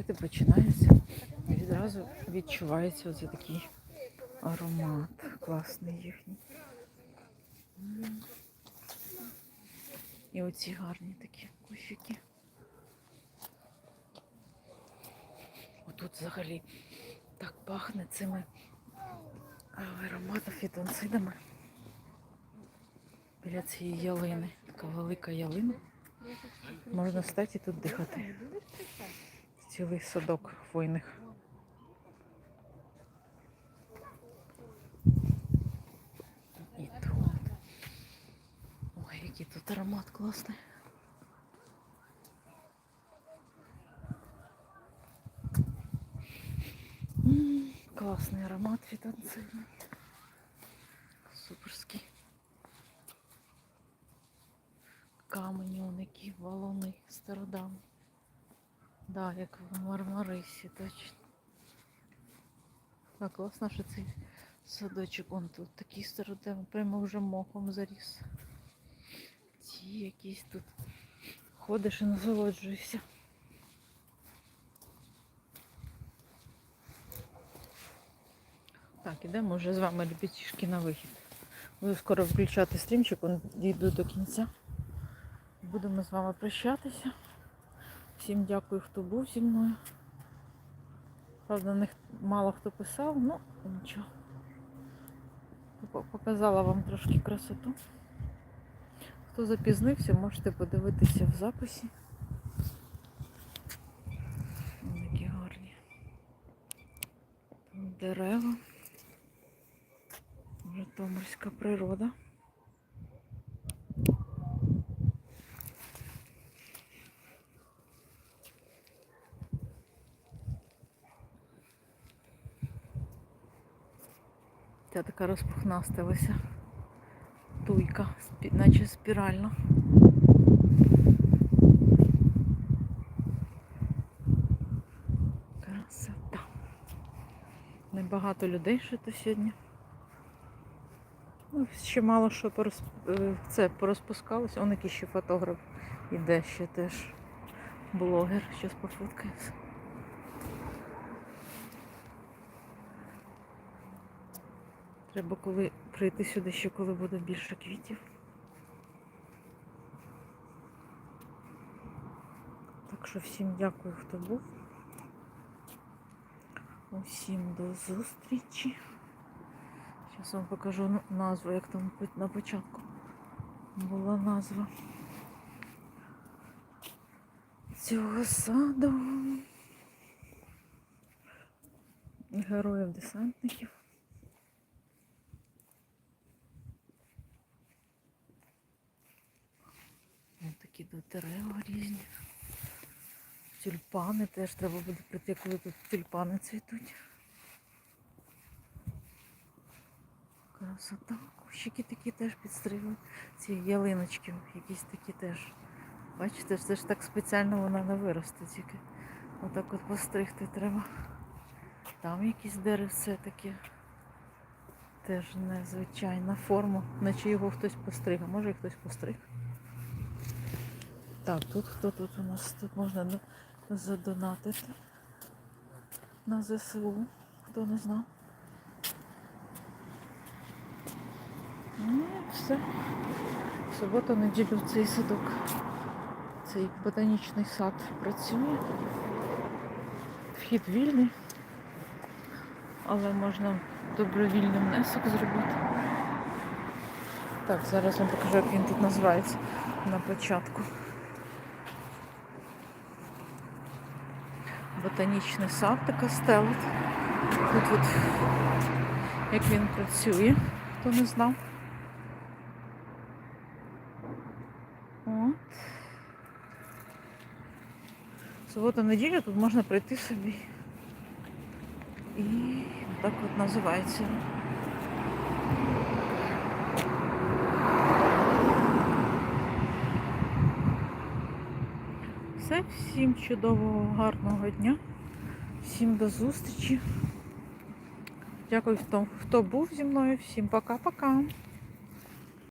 закрити починається. І відразу відчувається оце такий аромат класний їхній. І оці гарні такі кущики. Отут взагалі так пахне цими ароматом фітонцидами. Біля цієї ялини. Така велика ялина. Можна стати тут дихати. Цілий садок хвойних. І тут. Ой, який тут аромат класний. Класний аромат фітонцидний. Суперський. Камені, он які валуни стародавні. Да, як в Мармарисі, точно. Так, класно, що цей садочок, он тут такий стародавний, прямо вже мохом заріс. Ці якісь тут ходиш і насолоджуєшся. Так, ідемо вже з вами ребятішки на вихід. Буду скоро включати стрімчик, он дійду до кінця. Будемо з вами прощатися. Всім дякую, хто був зі мною. Правда, не х- мало хто писав, ну нічого. Показала вам трошки красоту. Хто запізнився, можете подивитися в записі. Такі гарні. Тут дерева. Житомирська природа. Ця така розпухнастилася туйка, наче спіральна. Красота. Небагато людей ще то сьогодні. Ну, ще мало що порозп... е, це порозпускалося. Он який ще фотограф іде ще теж блогер. Щас пофоткається. Треба коли прийти сюди ще коли буде більше квітів. Так що всім дякую, хто був. Усім до зустрічі. Зараз вам покажу назву, як там на початку була назва цього саду. Героїв десантників. Такі тут дерева різні. Тюльпани теж треба буде прийти, коли тут тюльпани цвітуть. Красота. Кущики такі теж підстригли. Ці ялиночки якісь такі теж. Бачите, це ж так спеціально вона не виросте тільки. Отак от постригти треба. Там якісь деревце таке. Теж незвичайна форма. Наче його хтось постриг, а може хтось постриг. Так, тут хто тут у нас? Тут можна задонатити на ЗСУ, хто не знав. Ну, і все. Суботу, неділю цей садок, цей ботанічний сад працює. Вхід вільний, але можна добровільний внесок зробити. Так, зараз вам покажу, як він тут називається на початку. Ботанічний сад така стела. Тут от як він працює, хто не знав. От. Субота неділя тут можна прийти собі. І так от називається. Все, всім чудового, гарного дня. Всім до зустрічі. Дякую, хто, був зі мною. Всім пока-пока.